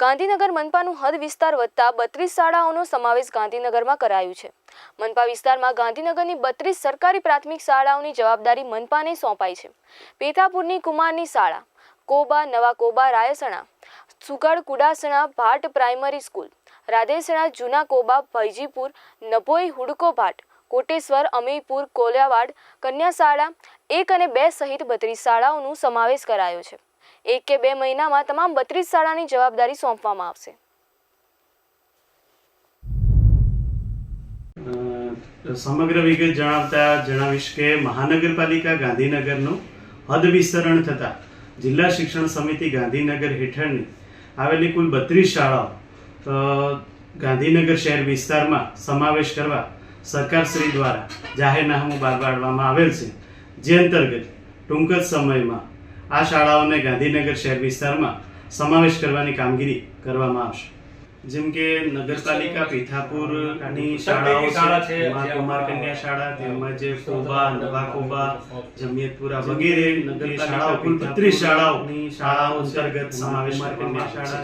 ગાંધીનગર મનપાનું હદ વિસ્તાર વધતા બત્રીસ શાળાઓનો સમાવેશ ગાંધીનગરમાં કરાયું છે. મનપા વિસ્તારમાં ગાંધીનગરની બત્રીસ સરકારી પ્રાથમિક શાળાઓની જવાબદારી મનપાને સોંપાઈ છે. પેથાપુરની કુમારની શાળા, કોબા, નવા કોબા, રાયસણા, સુગડ કુડાસણા, ભાટ પ્રાઇમરી સ્કૂલ, રાધેસણા, જૂના કોબા ભૈજીપુર નભોઈ, હુડકો ભાટ, કોટેશ્વર અમીપુર કોલિયાવાડ, કન્યા શાળા, એક અને બે સહિત બત્રીસ શાળાઓનો સમાવેશ કરાયો છે. એક કે બે મહિનામાં તમામ બત્રીસ શાળાની જવાબદારી સોંપવામાં આવશે. સમગ્ર વિગત જણાવતા જણાવીશ કે મહાનગરપાલિકા ગાંધીનગરનું હદ વિસ્તરણ થતાં જિલ્લા શિક્ષણ સમિતિ ગાંધીનગર હેઠળની આવેલી કુલ બત્રીસ શાળાઓ ગાંધીનગર શહેર વિસ્તારમાં સમાવેશ કરવા સરકારશ્રી દ્વારા જાહેરનામું બહાર પાડવામાં આવેલ છે. જે અંતર્ગત ટૂંક જ સમયમાં આ શાળાઓને ગાંધીનગર શહેર વિસ્તારમાં સમાવેશ કરવાની કામગીરી કરવામાં આવશે. જેમ કે નગરપાલિકા પીઠાપુરની શાળાઓ શાળા છે કુમાર કન્યા શાળા તેમજ કોબા નવા કોબા જમિયતપુરા વગેરે નગરપાલિકા કુલ બત્રીસ શાળાઓની શાળાઓ અંતર્ગત સમાવેશ કન્યા શાળા